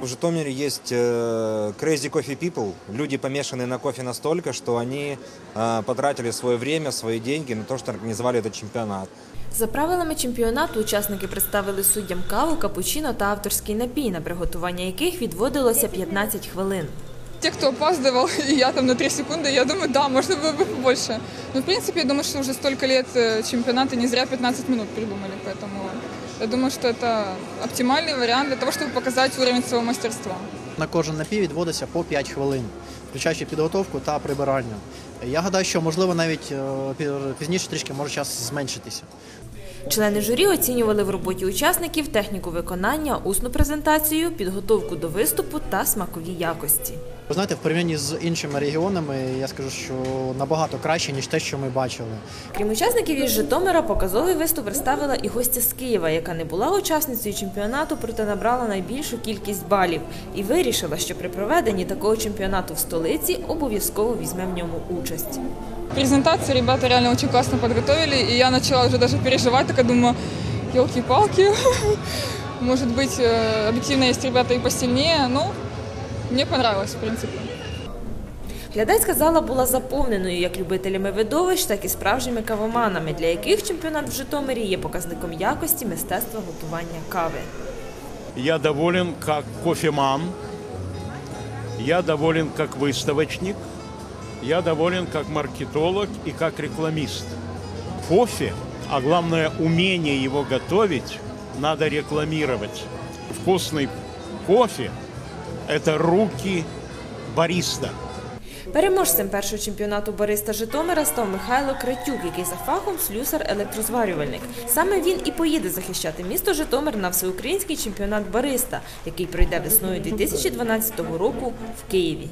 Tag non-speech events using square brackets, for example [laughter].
В Житомире есть э, crazy coffee people, люди помешанные на кофе настолько, что они э, потратили свое время, свои деньги на то, что организовали этот чемпионат. За правилами чемпіонату учасники представили суддям каву, капучино та авторський напій, на приготування яких відводилося 15 хвилин. Те, кто опаздывал, [laughs] и я там на 3 секунды, я думаю, да, можно было бы побольше. Но, в принципе, я думаю, что уже столько лет э, чемпионата не зря 15 минут придумали, поэтому я думаю, что это оптимальный вариант для того, чтобы показать уровень своего мастерства. На кожен напій відводиться по 5 хвилин, включаючи підготовку та прибирання. Я гадаю, що можливо навіть е, пі- пізніше трішки може час зменшитися. Члени журі оцінювали в роботі учасників техніку виконання, усну презентацію, підготовку до виступу та смакові якості. Ви знаєте, в порівнянні з іншими регіонами, я скажу, що набагато краще, ніж те, що ми бачили. Крім учасників із Житомира, показовий виступ представила і гостя з Києва, яка не була учасницею чемпіонату, проте набрала найбільшу кількість балів і вирішила, що при проведенні такого чемпіонату в столиці обов'язково візьме в ньому участь. Презентацию ребята реально очень классно подготовили, и я начала уже даже переживать, так я думаю, елки-палки, [laughs] может быть, э, объективно есть ребята и посильнее, но мне понравилось, в принципе. Глядацька зала була заповненою як любителями видовищ, так і справжніми кавоманами, для яких чемпіонат в Житомирі є показником якості мистецтва готування кави. Я доволен как кофеман, я доволен как выставочник, я доволен как маркетолог и как рекламист. Кофе, а главное умение его готовить, надо рекламировать. Вкусный кофе – это руки бариста. Переможцем першого чемпіонату бариста Житомира став Михайло Кратюк, який за фахом слюсар-електрозварювальник. Саме він і поїде захищати місто Житомир на всеукраїнський чемпіонат бариста, який пройде весною 2012 року в Києві.